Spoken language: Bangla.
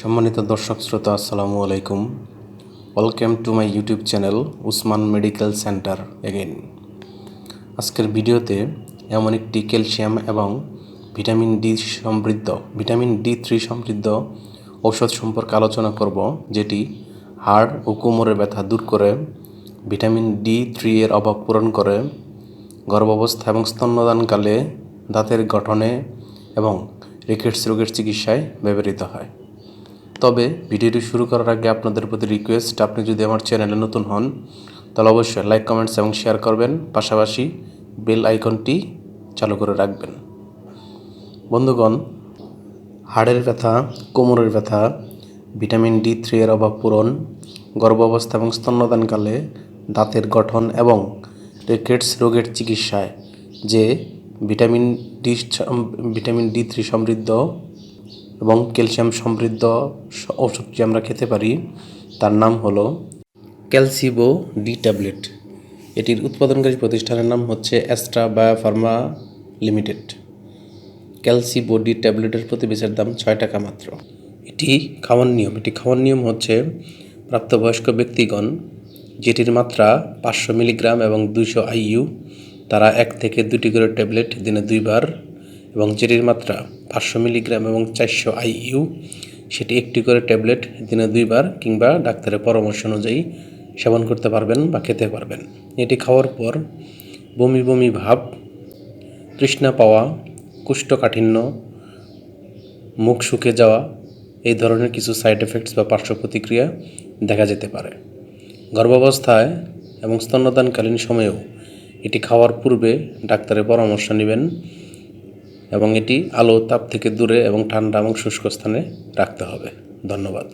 সম্মানিত দর্শক শ্রোতা, আসসালামু আলাইকুম। Welcome to my YouTube channel Usman medical centre again আজকের ভিডিওতে এমন একটি ক্যালসিয়াম এবং ভিটামিন ডি সমৃদ্ধ, ভিটামিন ডি থ্রি সমৃদ্ধ ঔষধ সম্পর্কে আলোচনা করব, যেটি হাড় ও কোমরের ব্যথা দূর করে, ভিটামিন ডি থ্রি এর অভাব পূরণ করে, গর্ভাবস্থা এবং স্তন্যদানকালে দাঁতের গঠনে এবং রিকেটস রোগের চিকিৎসায় ব্যবহৃত হয়। তবে ভিডিওটি শুরু করার আগে আপনাদের প্রতি রিকোয়েস্ট আপনি যদি আমার চ্যানেলে নতুন হন, তাহলে অবশ্যই লাইক কমেন্টস এবং শেয়ার করবেন। পাশাপাশি বেল আইকনটি চালু করে রাখবেন। বন্ধুগণ, হাড়ের ব্যথা, কোমরের ব্যথা ভিটামিন ডি থ্রি এর অভাব পূরণ গর্ভাবস্থা এবং স্তন্যদানকালে দাঁতের গঠন এবং রেকেটস রোগের চিকিৎসায় যে vitamin D vitamin D three সমৃদ্ধ এবং ক্যালসিয়াম সমৃদ্ধ ওষুধটি আমরা খেতে পারি, তার নাম হলো ক্যালসিবো ডি ট্যাবলেট। এটির উৎপাদনকারী প্রতিষ্ঠানের নাম হচ্ছে Astra Biopharma limited. Calcibo D ট্যাবলেটের প্রতি পিসের দাম ছয় টাকা মাত্র। এটি খাওয়ার নিয়ম। এটি খাওয়ার নিয়ম হচ্ছে প্রাপ্তবয়স্ক ব্যক্তিগণ, যেটির মাত্রা পাঁচশো মিলিগ্রাম এবং দুইশো আইইউ, তারা এক থেকে দুটি করে ট্যাবলেট দিনে দুইবার এবং যেটির মাত্রা পাঁচশো মিলিগ্রাম এবং চারশো আইইউ, সেটি একটি করে ট্যাবলেট দিনে দুইবার কিংবা ডাক্তারের পরামর্শ অনুযায়ী সেবন করতে পারবেন বা খেতে পারবেন। এটি খাওয়ার পর বমি বমি ভাব, তৃষ্ণা পাওয়া, কুষ্ঠকাঠিন্য, মুখ শুকে যাওয়া, এই ধরনের কিছু সাইড এফেক্টস বা পার্শ্ব প্রতিক্রিয়া দেখা যেতে পারে। গর্ভাবস্থায় এবং স্তন্যদানকালীন সময়েও এটি খাওয়ার পূর্বে ডাক্তারের পরামর্শ নেবেন এবং এটি আলো তাপ থেকে দূরে এবং ঠান্ডা এবং শুষ্ক স্থানে রাখতে হবে। ধন্যবাদ।